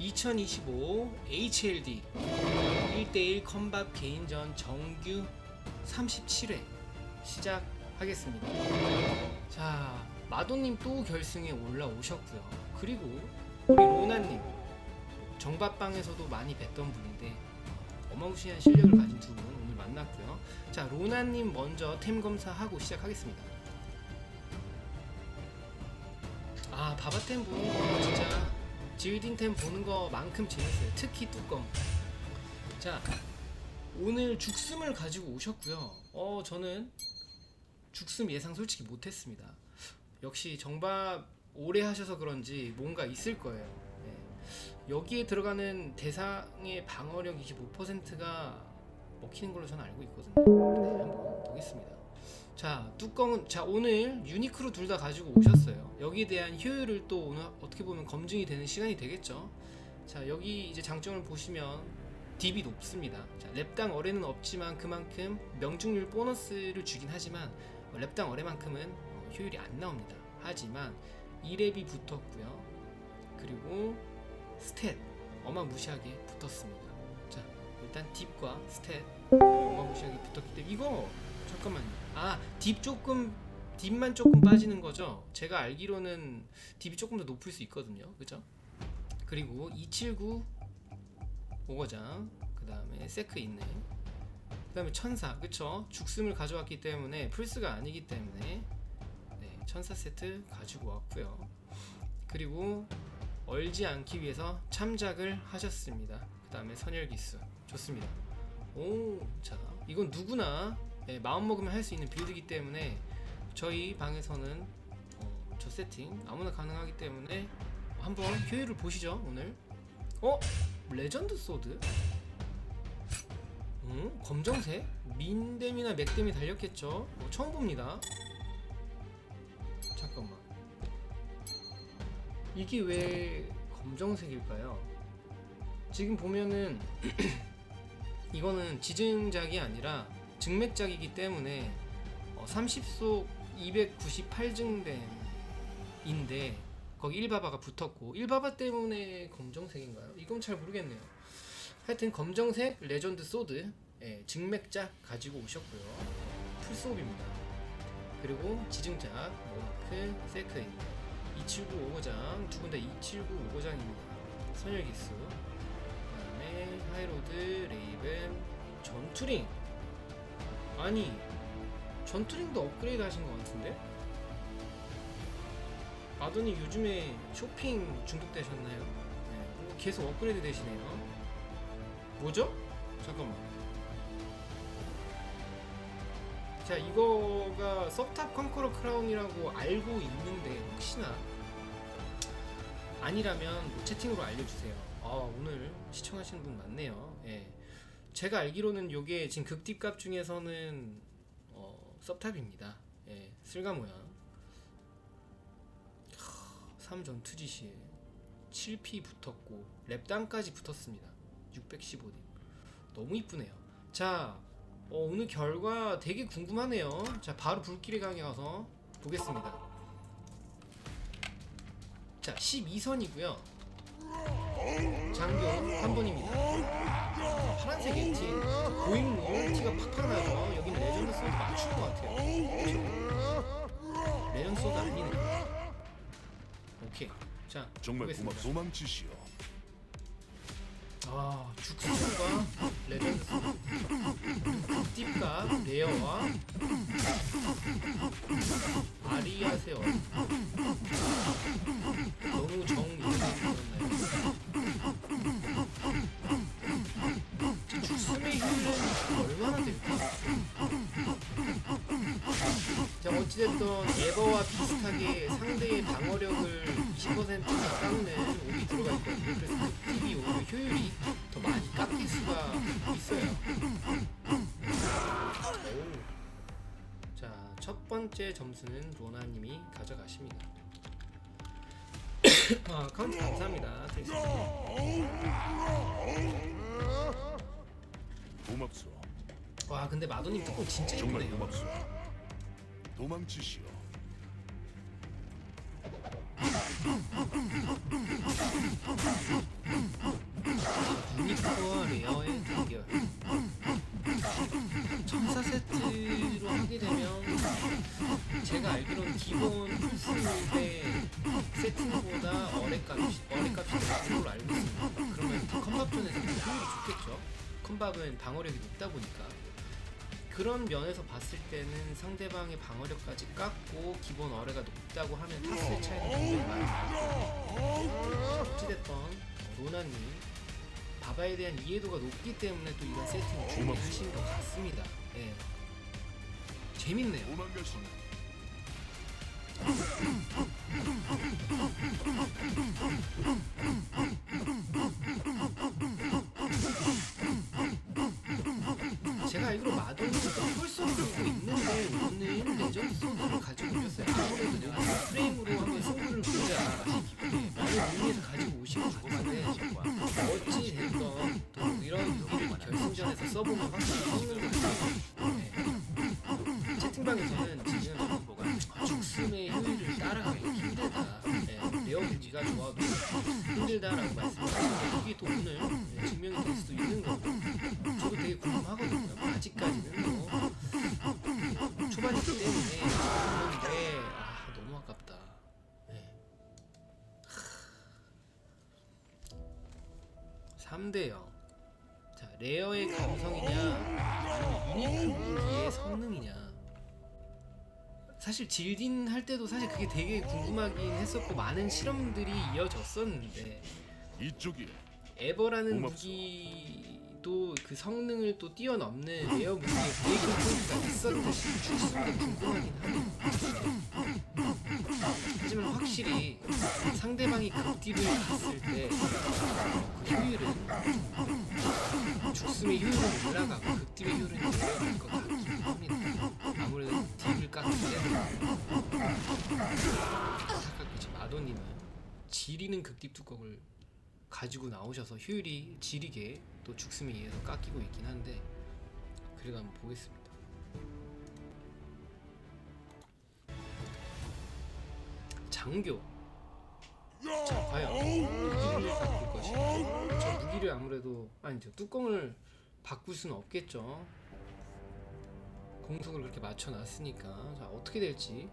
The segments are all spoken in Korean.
2025 HLD 1대1 컴밥 개인전 정규 37회 시작하겠습니다. 자, 마도님 또 결승에 올라오셨고요. 그리고 우리 로나님 정밥방에서도 많이 뵀던 분인데 어마무시한 실력을 가진 두 분 오늘 만났고요. 자, 로나님 먼저 템 검사하고 시작하겠습니다. 아, 바바템 보는 거 진짜 질딩템 보는 거만큼 재밌어요. 특히 뚜껑. 자, 오늘 죽숨을 가지고 오셨고요. 어, 저는 죽숨 예상 솔직히 못했습니다. 역시 정밥 오래 하셔서 그런지 뭔가 있을 거예요. 네. 여기에 들어가는 대상의 방어력 25%가 먹히는 걸로 저는 알고 있거든요. 네, 한번 보겠습니다. 자, 뚜껑은 자 오늘 유니크로 둘 다 가지고 오셨어요. 여기에 대한 효율을 또 오늘 어떻게 보면 검증이 되는 시간이 되겠죠. 자, 여기 이제 장점을 보시면 딥이 높습니다. 자, 랩당 어뢰는 없지만 그만큼 명중률 보너스를 주긴 하지만 어, 랩당 어뢰만큼은 어, 효율이 안 나옵니다. 하지만 2랩이 붙었고요. 그리고 스탯 어마무시하게 붙었습니다. 자, 일단 딥과 스탯 어마무시하게 붙었기 때문에 이거 잠깐만요. 아, 딥 조금 딥만 조금 빠지는 거죠. 제가 알기로는 딥이 조금 더 높을 수 있거든요. 그죠? 그리고 279 오거장 그다음에 세크 있네. 그다음에 천사 그쵸? 죽음을 가져왔기 때문에 플스가 아니기 때문에 네, 천사 세트 가지고 왔고요. 그리고 얼지 않기 위해서 참작을 하셨습니다. 그다음에 선열기수 좋습니다. 오, 자 이건 누구나 예, 마음 먹으면 할 수 있는 빌드이기 때문에 저희 방에서는 어, 저 세팅 아무나 가능하기 때문에 한번 효율을 보시죠 오늘. 어? 레전드 소드? 음, 검정색? 민댐이나 맥댐이 달렸겠죠? 어, 처음 봅니다. 잠깐만. 이게 왜 검정색일까요? 지금 보면은 이거는 지증작이 아니라 증맥작이기 때문에 어, 30속 298증댐인데 거기 1바바가 붙었고 1바바 때문에 검정색인가요? 이건 잘 모르겠네요. 하여튼 검정색 레전드 소드 예, 증맥작 가지고 오셨고요. 풀소업입니다. 그리고 지증작 모나크 세크인 279 5고장 두분다279 5고장입니다. 선열기수 그 다음에 하이로드 레이븐 전투링 아니 전투링도 업그레이드 하신 것 같은데? 마더니 요즘에 쇼핑 중독되셨나요? 네, 뭐 계속 업그레이드 되시네요. 뭐죠? 잠깐만. 자, 이거가 서탑 컨커러 크라운이라고 알고 있는데 혹시나 아니라면 뭐 채팅으로 알려주세요. 아, 오늘 시청하시는 분 많네요. 예. 제가 알기로는 요게 지금 극딥값 중에서는 어, 섭탑입니다. 예, 쓸가 모양. 3전 투지시에 7P 붙었고 랩단까지 붙었습니다. 615 điểm. 너무 이쁘네요. 자, 어, 오늘 결과 되게 궁금하네요. 자, 바로 불길의 강에 가서 보겠습니다. 자, 12선이고요. 장교 한 번입니다. 파란색 엣지 고인물 티가 팍팍 나죠. 여긴 레전드 소드 맞출 것 같아요. 레전드 소드 아니네. 오케이. 자, 정말 보겠습니다. 고맙 도망치시오. 아, 죽순과 레전드 소드. 딥과 레어와 아리아세어. 너무 정리해졌나요? 어찌됐든 에버와 비슷하게 상대의 방어력을 20% 깎는 옵이 들어가 있거든요. 그래서 그 옵이 오히려 효율이 더 많이 깎일 수가 있어요. 오. 자, 첫 번째 점수는 로나님이 가져가십니다. 아, 카운트 감사합니다. 고맙소. 와, 근데 마도님 뚜껑 진짜 정말 예쁘네요. 고맙소. 도망치시오. 유니콘 에어의 대결 점사 세트로 하게 되면 제가 알기로는 기본 풀스인데 세트보다 어렉값이 어렉값이 낮은 걸로 알고 있습니다. 그러면 컴밥존에서 당연히 좋겠죠. 컴밥은 방어력이 높다 보니까 그런 면에서 봤을 때는 상대방의 방어력까지 깎고 기본 어뢰가 높다고 하면 타스의 차이는 굉장히 많이 나요. 어찌됐건 로나님 바바에 대한 이해도가 높기 때문에 또 이런 세팅을 준비하신 것 같습니다. 예. 재밌네요. 알기로 마돈이가 펄스를 갖고 있는데 오늘 레전드 소드를 가지고 오셨어요. 아무래도 내가 프레임으로 3대 0. 자 레어의 감성이냐 아니면 유니크 무기의 성능이냐. 사실 질딘 할 때도 사실 그게 되게 궁금하긴 했었고 많은 실험들이 이어졌었는데 이쪽이야. 에버라는 고맙소. 무기도 그 성능을 또 뛰어넘는 레어 무기의 브레이킹 포인트가 있었듯이 죽순도 궁금하긴 하네요. 하지만 확실히 상대방이 극딜을 갔을 때 그 효율은 죽음의 효율은 올라가고 극딜의 효율은 내려갈 것 같긴 합니다. 아무래도 딜을 깎기 때문에 안타깝게 지금 마도님은 지리는 극딜 뚜껑을 가지고 나오셔서 효율이 지리게 또 죽음에 의해서 깎이고 있긴 한데 그래도 한번 보겠습니다. 장교. 자 과연 무기를 바꿀 것인가 저 무기를 아무래도 아니죠 뚜껑을 바꿀 수는 없겠죠. 공속을 그렇게 맞춰놨으니까. 자 어떻게 될지.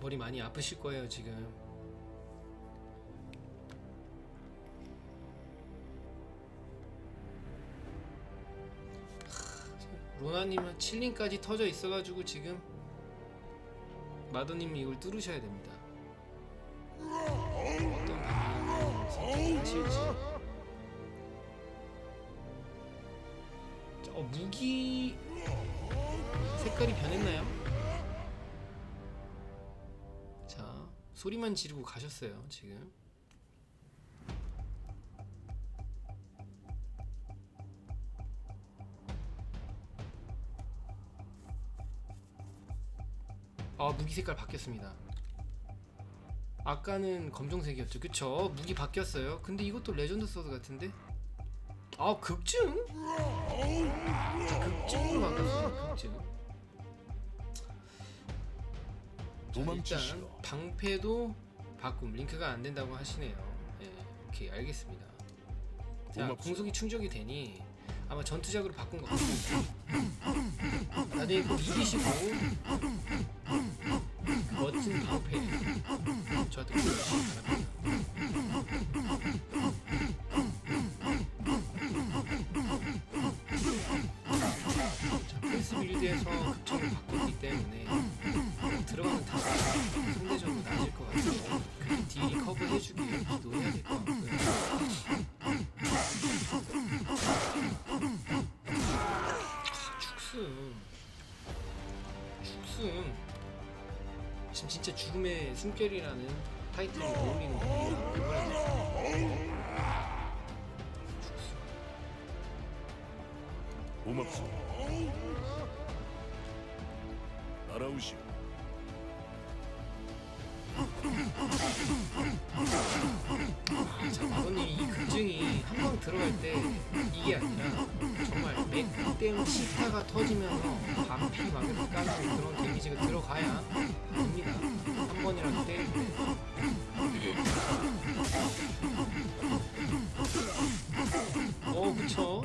머리 많이 아프실 거예요 지금 로나님은 7링까지 터져 있어가지고 지금 마더님이 이걸 뚫으셔야 됩니다. 어떤 방향을 선택하실지. 자, 어, 무기 색깔이 변했나요? 자 소리만 지르고 가셨어요 지금 아 무기 색깔 바뀌었습니다 아까는 검정색이었죠 그쵸 무기 바뀌었어요 근데 이것도 레전드 소드 같은데 아 극증? 자, 극증으로 바뀌었어요 극증 자. 일단 방패도 바꿈 링크가 안 된다고 하시네요. 예, 오케이 알겠습니다. 자. 공속이 충족이 되니 아마 전투작으로 바꾼 것 같습니다. 나중에 꼭 이기시고 그 멋진 방패 저한테 보여주시기 바랍니다. 죽순. 죽순. 지금 진짜 죽음의 숨결이라는 타이틀이 어울리는 분이라 이번에. 고맙소. 따라 터지면서 반피 막 까는 그런 데미지가 들어가야 됩니다. 한 번이라도 때릴 때. 어, 그쵸?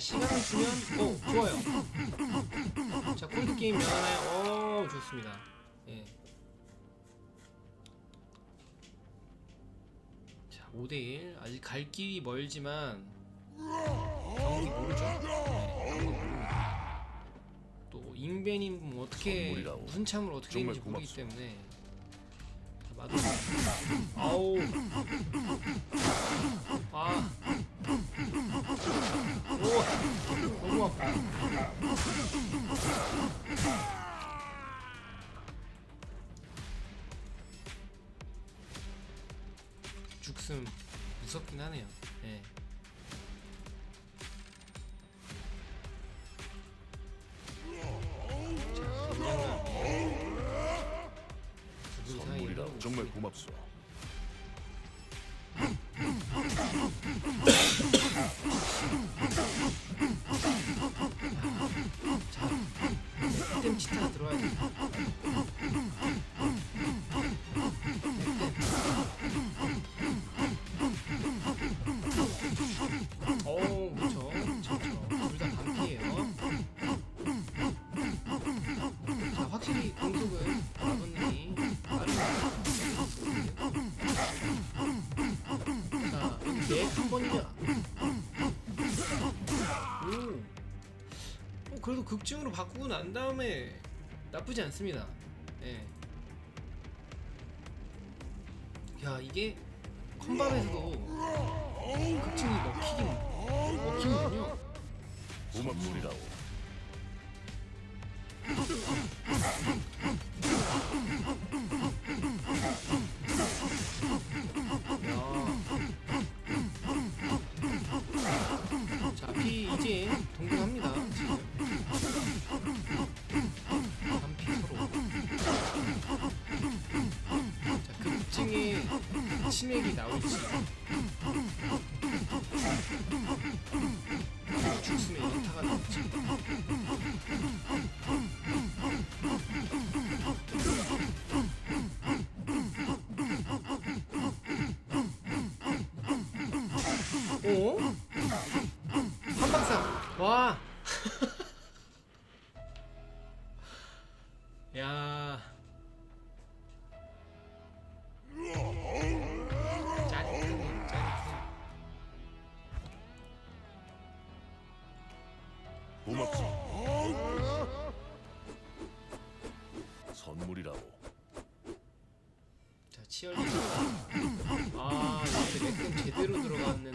시간을 주면 어 좋아요. 자 콜드 게임 나가나요? 어 좋습니다. 예. 5대1 아직 갈 길이 멀지만 경기 모르죠. 또 잉베님 뭐 어떻게. 무슨 참을 어떻게 했는지 모르기. 때문에 자, 마도 아우 무섭긴 하네요. 예. 자, 선물이라 정말. 고맙소. 땡 치타 들어와야 돼. 바꾸고 난 다음에 나쁘지 않습니다. 예. 야 이게 컴밥에서도 극중이 먹히긴 먹히는군요. 고맙소리라오. 치맥 맥댐 제대로 들어갔는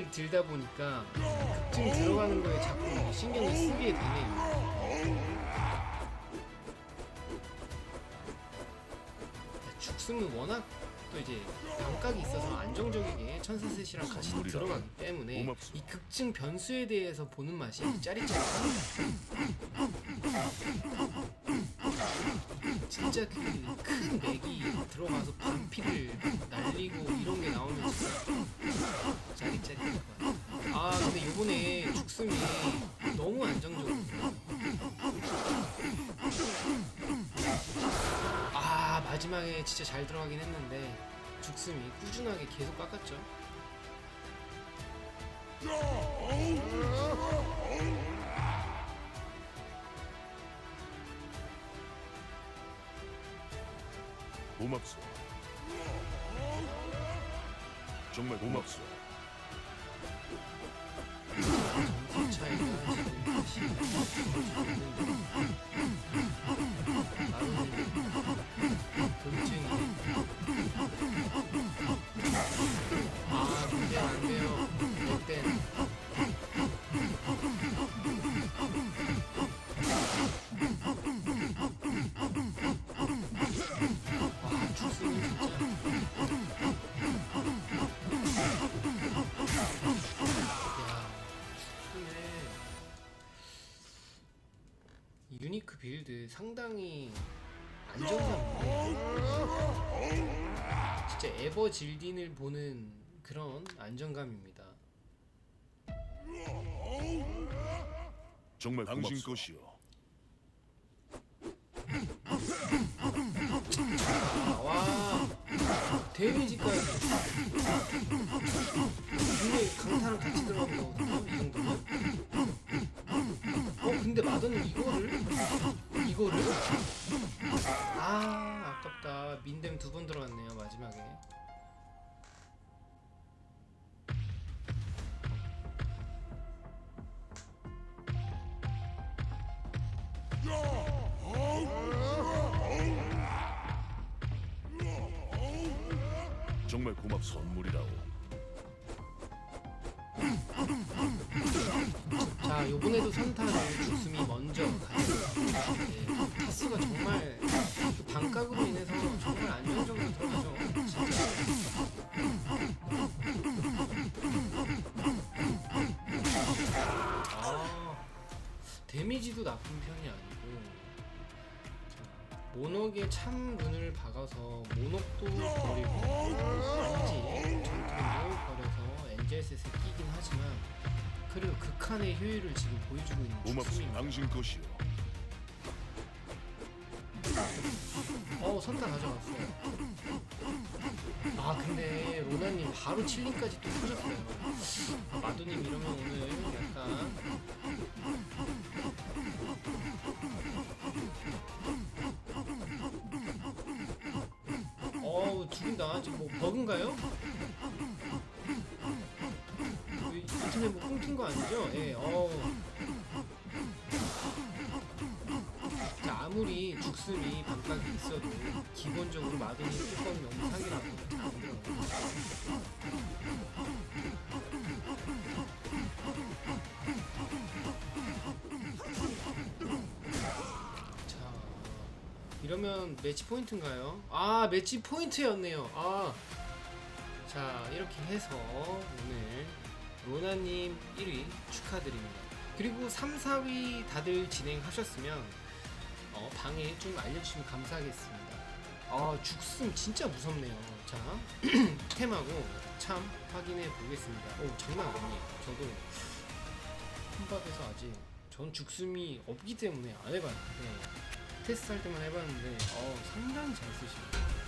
극증을 들다 보니까 극증 들어가는 거에 자꾸 신경을 쓰게 되네요. 죽음은 워낙 또 이제 감각이 있어서 안정적이게 천사셋이랑 같이. 들어가기 때문에. 이 극증 변수에 대해서 보는 맛이 짜릿짜릿합니다. 진짜 그큰 맥이 들어가서 반피를 날리고 이런 게 나오면 진짜 짜릿짜릿할 것 같아요. 아 근데 요번에 죽음이 너무 안정적이에요. 아 마지막에 진짜 잘 들어가긴 했는데 죽음이 꾸준하게 계속 깎았죠. 고맙소. 정말 고맙소. 에버 질딘을 보는 그런 안정감입니다. 정말 당신. 것이요. 와 데미지까지 근데 강타랑 같이 거거든요 이 정도면 어 근데 마더는 이거를 이거를 아 아깝다 민댐 두 번 들어갔네요 마지막에 정말 고맙소. 선물이라오. 자 요번에도 선타를 죽음이 먼 모녹의 참룬을 박아서 모녹도 버리고 왠지 전투도 버려서 엔젤셋에 끼긴 하지만 그래도 극한의 효율을 지금 보여주고 있는 고맙소. 죽음입니다. 당신 것이요. 어 선타 가져갔어. 아 근데 로나님 바로 칠링까지 또 터졌어요. 아, 마도님 이러면 오늘 약간 죽인다. 지금 뭐 버그인가요? 이- 인터넷 뭐 끊긴 거 아니죠? 예. 어우. 자, 아무리 죽순이 반각이 있어도 기본적으로 마돈이 뚜껑이 너무 사기라고 이러면 매치 포인트인가요? 아, 매치 포인트였네요. 아, 자, 이렇게 해서 오늘 로나님 1위 축하드립니다. 그리고 3, 4위 다들 진행하셨으면 어, 방에 좀 알려주시면 감사하겠습니다. 아 죽순 진짜 무섭네요. 자 템하고 참 확인해 보겠습니다. 오 장난 아니에요. 저도 혼밥에서 아직 전 죽순이 없기 때문에 안 해봤는데 테스트 할 때만 해봤는데 어, 상당히 잘 쓰시네요.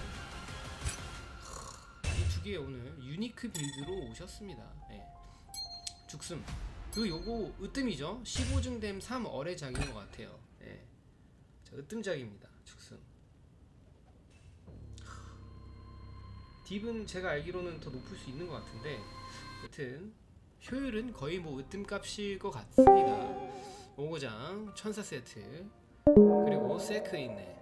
이두 개 오늘 유니크 빌드로 오셨습니다. 예. 죽순 그리고 요거 으뜸이죠. 15증댐 3어뢰작인 것 같아요. 예. 자, 으뜸작입니다. 죽순. 딥은 제가 알기로는 더 높을 수 있는 것 같은데 여튼 효율은 거의 뭐 으뜸값일 것 같습니다. 오고장 천사 세트 그리고 세크 있네.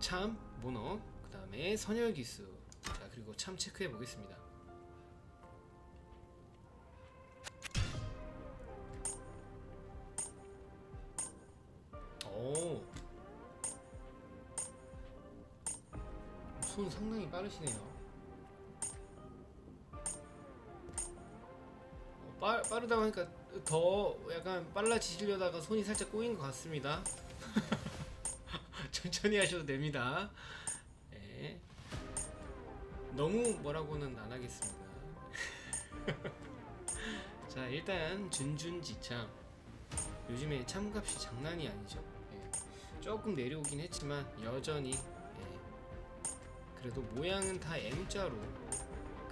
참 모노 그 다음에 선열 기수 자 그리고 참 체크해 보겠습니다. 오. 손 상당히 빠르시네요. 어, 빠, 빠르다고 하니까 더 약간 빨라지시려다가 손이 살짝 꼬인 것 같습니다. 천천히 하셔도 됩니다. 네. 너무 뭐라고는 안 하겠습니다. 자 일단 준준지창 요즘에 참값이 장난이 아니죠. 예. 조금 내려오긴 했지만 여전히 예. 그래도 모양은 다 M자로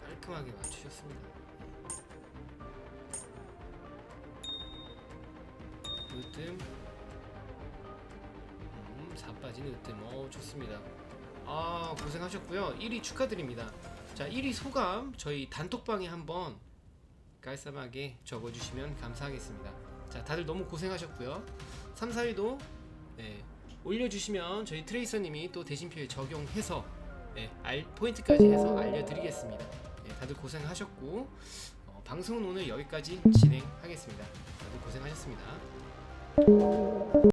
깔끔하게 맞추셨습니다. 으뜸 음, 4 빠진 으뜸 어 좋습니다. 아 고생하셨고요. 1위 축하드립니다. 자 1위 소감 저희 단톡방에 한번 깔쌈하게 적어주시면 감사하겠습니다. 자, 다들 너무 고생하셨고요. 3, 4위도 네, 올려주시면 저희 트레이서님이 또 대신표에 적용해서 네, 알, 포인트까지 해서 알려드리겠습니다. 네, 다들 고생하셨고 어, 방송은 오늘 여기까지 진행하겠습니다. 다들 고생하셨습니다. よし!